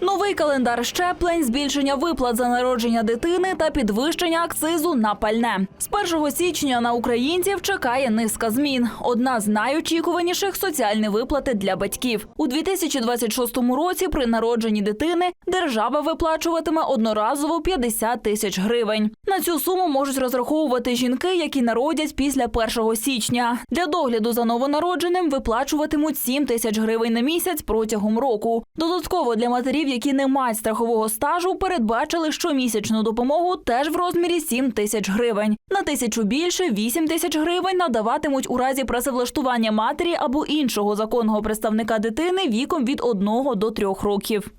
Новий календар щеплень, збільшення виплат за народження дитини та підвищення акцизу на пальне. З 1 січня на українців чекає низка змін. Одна з найочікуваніших соціальні виплати для батьків. У 2026 році при народженні дитини держава виплачуватиме одноразово 50 тисяч гривень. На цю суму можуть розраховувати жінки, які народять після 1 січня. Для догляду за новонародженим виплачуватимуть 7 тисяч гривень на місяць протягом року. Додатково для матерів, які не мають страхового стажу, передбачили щомісячну допомогу теж в розмірі 7 тисяч гривень. На тисячу більше 8 тисяч гривень надаватимуть у разі працевлаштування матері або іншого законного представника дитини віком від 1 до 3 років.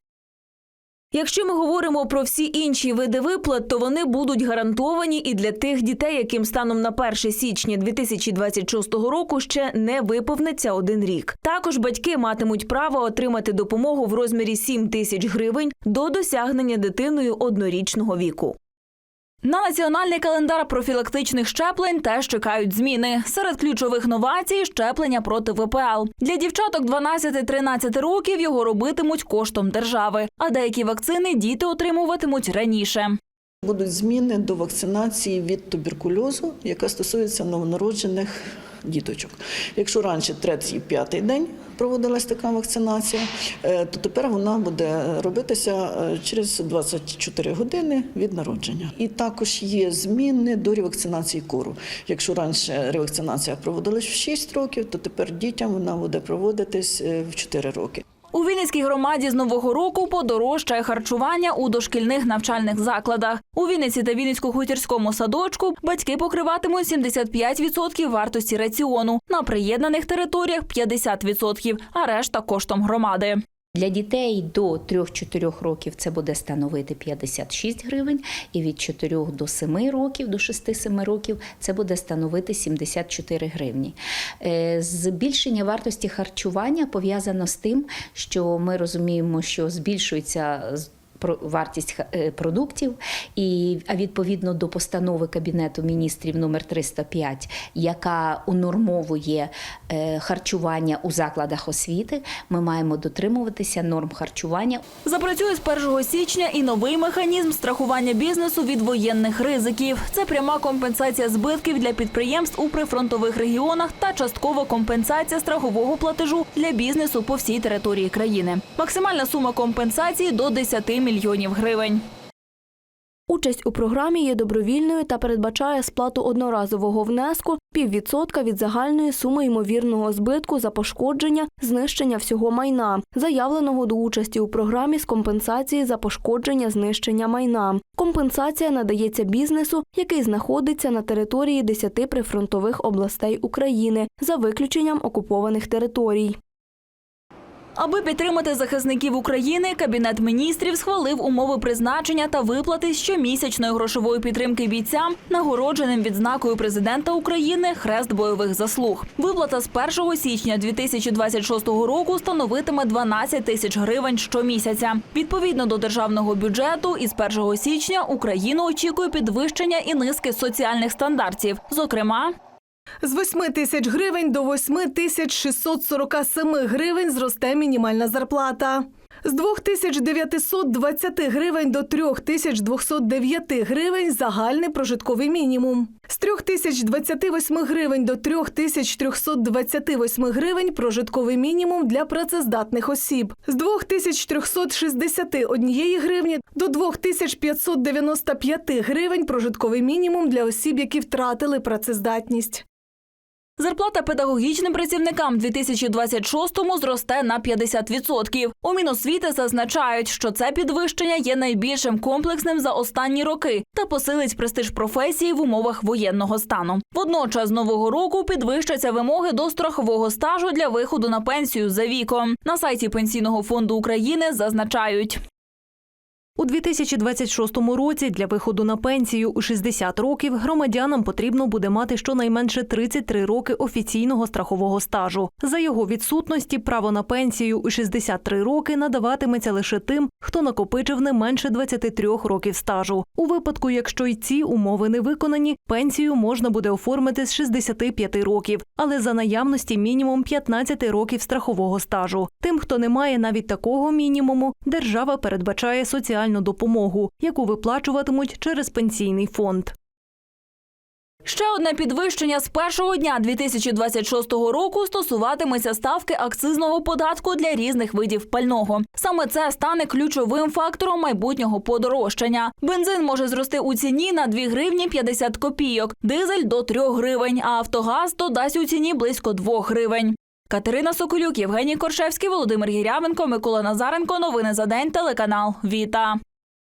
Якщо ми говоримо про всі інші види виплат, то вони будуть гарантовані і для тих дітей, яким станом на 1 січня 2026 року ще не виповниться один рік. Також батьки матимуть право отримати допомогу в розмірі 7 тисяч гривень до досягнення дитиною однорічного віку. На національний календар профілактичних щеплень теж чекають зміни. Серед ключових новацій щеплення проти ВПЛ. Для дівчаток 12-13 років його робитимуть коштом держави, а деякі вакцини діти отримуватимуть раніше. Будуть зміни до вакцинації від туберкульозу, яка стосується новонароджених діточок. Якщо раніше третій п'ятий день проводилась така вакцинація, е, то тепер вона буде робитися е, через 24 години від народження. І також є зміни до ревакцинації кору. Якщо раніше ревакцинація проводилась в 6 років, то тепер дітям вона буде проводитись е, в 4 роки. У Вінницькій громаді з нового року подорожчає харчування у дошкільних навчальних закладах. У Вінниці та Вінницько-хутірському садочку батьки покриватимуть 75% вартості раціону, на приєднаних територіях 50%, а решта коштом громади. Для дітей до 3-4 років це буде становити 56 гривень, і від 4 до 7 років, до 6-7 років це буде становити 74 гривні. Е, Збільшення вартості харчування пов'язано з тим, що ми розуміємо, що збільшується вартість е, продуктів, і відповідно до постанови Кабінету міністрів номер 305, яка унормовує е, харчування у закладах освіти, ми маємо дотримуватися норм харчування. Запрацює з 1 січня і новий механізм страхування бізнесу від воєнних ризиків. Це пряма компенсація збитків для підприємств у прифронтових регіонах та часткова компенсація страхового платежу для бізнесу по всій території країни. Максимальна сума компенсації до 10 мільйонів гривень. Участь у програмі є добровільною та передбачає сплату одноразового внеску піввідсотка від загальної суми ймовірного збитку за пошкодження, знищення всього майна, заявленого до участі у програмі з компенсації за пошкодження, знищення майна. Компенсація надається бізнесу, який знаходиться на території 10 прифронтових областей України, за виключенням окупованих територій. Аби підтримати захисників України, Кабінет міністрів схвалив умови призначення та виплати щомісячної грошової підтримки бійцям, нагородженим відзнакою президента України Хрест бойових заслуг. Виплата з 1 січня 2026 року становитиме 12 тисяч гривень щомісяця. Відповідно до державного бюджету, із 1 січня Україну очікує підвищення і низки соціальних стандартів, зокрема. З 8 тисяч гривень до 8 тисяч 647 гривень зросте мінімальна зарплата. З 2920 гривень до 3209 гривень загальний прожитковий мінімум. З 3028 гривень до 3328 гривень прожитковий мінімум для працездатних осіб. З 2361 гривні до 2595 гривень прожитковий мінімум для осіб, які втратили працездатність. Зарплата педагогічним працівникам в 2026-му зросте на 50%. У Міносвіти зазначають, що це підвищення є найбільшим комплексним за останні роки та посилить престиж професії в умовах воєнного стану. Водночас з нового року підвищаться вимоги до страхового стажу для виходу на пенсію за віком. На сайті Пенсійного фонду України зазначають. У 2026 році для виходу на пенсію у 60 років громадянам потрібно буде мати щонайменше 33 роки офіційного страхового стажу. За його відсутності право на пенсію у 63 роки надаватиметься лише тим, хто накопичив не менше 23 років стажу. У випадку, якщо й ці умови не виконані, пенсію можна буде оформити з 65 років, але за наявності мінімум 15 років страхового стажу. Тим, хто не має навіть такого мінімуму, держава передбачає соціальну допомогу, яку виплачуватимуть через пенсійний фонд. Ще одне підвищення з першого дня 2026 року стосуватиметься ставки акцизного податку для різних видів пального. Саме це стане ключовим фактором майбутнього подорожчання. Бензин може зрости у ціні на 2 гривні 50 копійок, дизель до 3 гривень, а Автогаз додасть у ціні близько 2 гривень. Катерина Соколюк, Євгеній Коршевський, Володимир Гірявенко, Микола Назаренко. Новини за день. Телеканал Віта.